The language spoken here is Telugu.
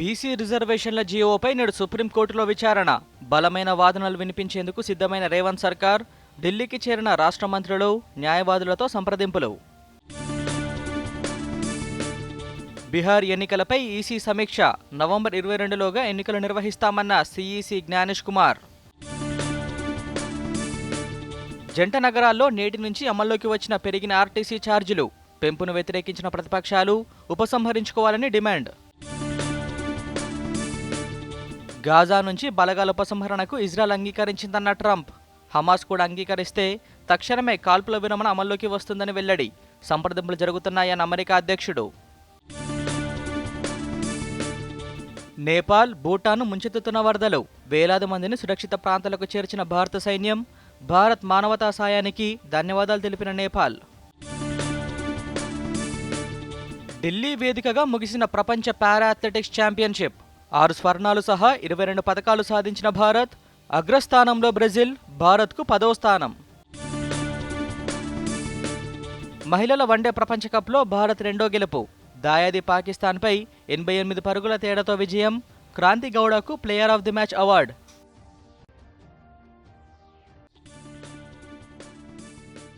బీసీ రిజర్వేషన్ల జీవోపై నేడు సుప్రీంకోర్టులో విచారణ. బలమైన వాదనలు వినిపించేందుకు సిద్ధమైన రేవంత్ సర్కార్ ఢిల్లీకి చేరిన రాష్ట్ర మంత్రులు న్యాయవాదులతో సంప్రదింపులు. బీహార్ ఎన్నికలపై ఈసీ సమీక్ష. నవంబర్ ఇరవై రెండులోగా ఎన్నికలు నిర్వహిస్తామన్న సిఈసి జ్ఞానేష్ కుమార్. జంట నగరాల్లో నేటి నుంచి అమల్లోకి వచ్చిన పెరిగిన ఆర్టీసీ ఛార్జీలు. పెంపును వ్యతిరేకించిన ప్రతిపక్షాలు ఉపసంహరించుకోవాలని డిమాండ్. గాజా నుంచి బలగాల ఉపసంహరణకు ఇజ్రాయెల్ అంగీకరించిందన్న ట్రంప్. హమాస్ కూడా అంగీకరిస్తే తక్షణమే కాల్పుల విరమణ అమల్లోకి వస్తుందని వెల్లడి. సంప్రదింపులు జరుగుతున్నాయన్న అమెరికా అధ్యక్షుడు. నేపాల్ భూటాన్ ముంచెత్తుతున్న వరదలు. వేలాది మందిని సురక్షిత ప్రాంతాలకు చేర్చిన భారత సైన్యం భారత్ మానవతా సాయానికి ధన్యవాదాలు తెలిపిన నేపాల్. ఢిల్లీ వేదికగా ముగిసిన ప్రపంచ పారా అథ్లెటిక్స్ ఛాంపియన్షిప్. ఆరు స్వర్ణాలు సహా ఇరవై రెండు పథకాలు సాధించిన భారత్ అగ్రస్థానంలో బ్రెజిల్ భారత్కు పదవ స్థానం. మహిళల వన్డే ప్రపంచ కప్లో భారత్ రెండో గెలుపు. దాయాది పాకిస్తాన్పై ఎనభై ఎనిమిది పరుగుల తేడాతో విజయం. Kranti గౌడకు player of the match award.